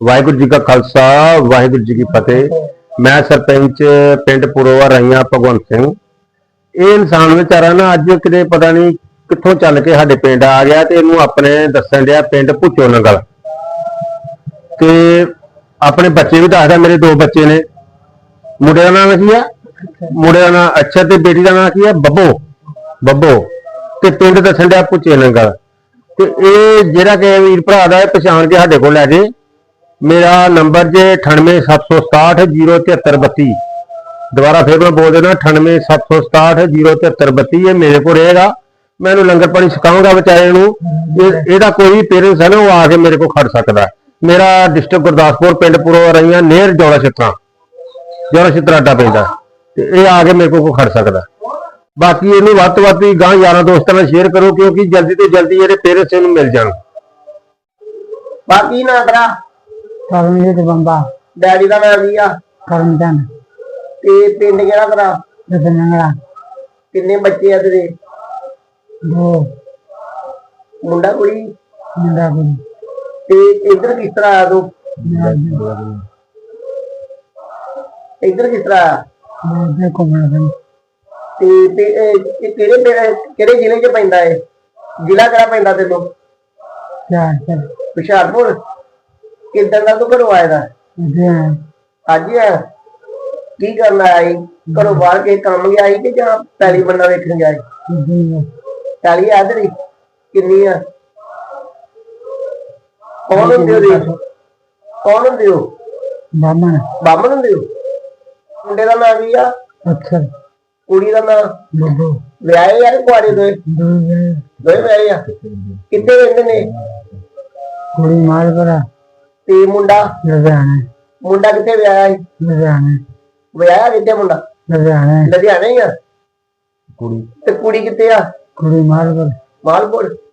ਵਾਹਿਗੁਰੂ ਜੀ ਕਾ ਖਾਲਸਾ, ਵਾਹਿਗੁਰੂ ਜੀ ਕੀ ਫਤਿਹ। ਮੈਂ ਸਰਪੰਚ ਪਿੰਡ ਪੁਰੋਵਾ ਰਈਆਂ ਭਗਵੰਤ ਸਿੰਘ। ਇਹ ਇਨਸਾਨ ਵਿਚਾਰਾ ਨਾ ਅੱਜ ਕਿਤੇ ਪਤਾ ਨਹੀਂ ਕਿੱਥੋਂ ਚੱਲ ਕੇ ਸਾਡੇ ਪਿੰਡ ਆ ਗਿਆ ਤੇ ਇਹਨੂੰ ਆਪਣੇ ਦੱਸਣ ਡਿਆ ਪਿੰਡ ਭੁੱਚੋ ਨੰਗਲ। ਤੇ ਆਪਣੇ ਬੱਚੇ ਵੀ ਦੱਸਦਾ, ਮੇਰੇ ਦੋ ਬੱਚੇ ਨੇ। ਮੁੰਡੇ ਦਾ ਨਾਮ ਕੀ ਆ? ਮੁੰਡੇ ਦਾ ਨਾਮ ਅੱਛਾ ਤੇ ਬੇਟੀ ਦਾ ਨਾਮ ਕੀ ਆ? ਬੱਬੋ। ਬੱਬੋ। ਤੇ ਪਿੰਡ ਦੱਸਣ ਡਿਆ ਭੁੱਚੇ ਨੰਗਲ। ਤੇ ਇਹ ਜਿਹੜਾ ਕਿ ਵੀਰ ਭਰਾ ਦਾ ਇਹ ਪਛਾਣ ਕੇ ਸਾਡੇ ਕੋਲ ਲੈ ਜੇ ਮੇਰਾ ਨੰਬਰ ਜੇ 9876600732 ਦੁਬਾਰਾ ਫਿਰ ਮੈਂ ਬੋਲ ਦੇਣਾ 9876600732 ਇਹ ਮੇਰੇ ਕੋਲ ਰਹੇਗਾ। ਮੈਂ ਲੰਗਰ ਪਾਣੀ ਸਿਖਾਉਂਗਾ ਵਿਚਾਰੇ ਨੂੰ। ਇਹਦਾ ਕੋਈ ਪੇਰੈਂਟਸ ਹੈ ਨਾ, ਉਹ ਆ ਕੇ ਮੇਰੇ ਕੋਲ ਖੜ ਸਕਦਾ ਮੇਰਾ ਡਿਸਟ੍ਰਿਕਟ ਗੁਰਦਾਸਪੁਰ ਪਿੰਡ ਪੁਰੋ ਰਹੀਆਂ ਨੇਰ ਜੋੜਾ ਛਿੱਤਰਾ। ਜੋੜਾ ਛਿੱਤਰਾ ਅੱਡਾ ਪੈਂਦਾ ਤੇ ਇਹ ਆ ਕੇ ਮੇਰੇ ਕੋਲ ਖੜ ਸਕਦਾ ਬਾਕੀ ਇਹਨੂੰ ਵੱਧ ਤੋਂ ਵੱਧ ਗਾਂ ਯਾਰਾਂ ਦੋਸਤਾਂ ਨਾਲ ਸ਼ੇਅਰ ਕਰੋ, ਕਿਉਂਕਿ ਜਲਦੀ ਤੋਂ ਜਲਦੀ ਇਹਦੇ ਪੇਰੈਂਟਸ ਇਹਨੂੰ ਮਿਲ ਜਾਣ। ਬਾਕੀ ਨਾ ਤੇਰਾ ਕਰਮਜੀਤ ਬੰਬਾ ਡੈਡੀ ਦਾ ਨਾਮ ਕੀ ਆ? ਕਰਮਚੰਦ ਤੇ ਪਿੰਡ ਕਿਹੜਾ ਤੇਰਾ? ਦਸਨੰਗਲਾ ਕਿੰਨੇ ਬੱਚੇ ਆ ਤੇਰੇ? ਦੋ। ਮੁੰਡਾ ਕੁੜੀ ਮੁੰਡਾ ਕੁੜੀ ਤੇ ਇੱਧਰ ਕਿਸ ਤਰ੍ਹਾਂ ਆਇਆ ਤੂੰ? ਇੱਧਰ ਕਿਸ ਤਰ੍ਹਾਂ ਆਇਆ? ਦੇ ਘੁੰਮਣ ਫਿਰਨ ਤੇ ਤੇ ਕਿਹੜੇ ਕਿਹੜੇ ਜ਼ਿਲ੍ਹੇ 'ਚ ਪੈਂਦਾ ਹੈ ਜ਼ਿਲ੍ਹਾ ਕਿਹੜਾ ਪੈਂਦਾ ਤੈਨੂੰ? ਚਾਰ ਹੁਸ਼ਿਆਰਪੁਰ? ਕਿੱਦਾਂ ਦਾ ਤੂੰ ਘਰੋਂ ਆਇਆ? ਦਾ ਅੱਜ ਹੀ। ਆਇਆ ਕੀ ਕਰਨ ਆਇਆ ਸੀ? ਘਰੋਂ ਬਾਹਰ ਕੇ ਕੰਮ ਗਿਆ ਸੀ ਕਿ ਜਾਂ ਪੈਲੀ ਬੰਦਾ ਵੇਖਣ ਗਿਆ ਸੀ? ਪੈਲੀ ਆ ਤੇਰੀ? ਕਿੰਨੀ ਆ? ਕੌਣ ਹੁੰਦੇ ਹੋ ਤੁਸੀਂ? ਕੌਣ ਹੁੰਦੇ ਹੋ ਬਾਮਣ ਬਾਮਣ ਹੁੰਦੇ ਹੋ ਮੁੰਡੇ ਦਾ ਨਾਂ ਕੀ ਆ? ਅਕਸਰ ਕੁੜੀ ਦਾ ਨਾਂ? ਬੱਬੂ ਵਿਆਹੇ ਯਾਰ ਕੁਆਰੇ ਦੋਏ? ਦੋਏ ਵਿਆਹੇ ਆ। ਕਿੱਥੇ ਰਹਿੰਦੇ ਨੇ? ਕੁੜੀ ਮਾਲਪੁਰਾ। ਤੇ ਮੁੰਡਾ? ਲੁਧਿਆਣੇ। ਮੁੰਡਾ ਕਿੱਥੇ ਵਿਆਹਿਆ ਸੀ? ਲੁਧਿਆਣੇ। ਵਿਆਹਿਆ ਕਿੱਥੇ ਮੁੰਡਾ? ਲੁਧਿਆਣੇ। ਲੁਧਿਆਣੇ ਹੀ ਆ। ਕੁੜੀ। ਤੇ ਕੁੜੀ ਕਿੱਥੇ ਆ? ਕੁੜੀ ਮਾਲਪੁਰ। ਮਾਲਪੁਰ।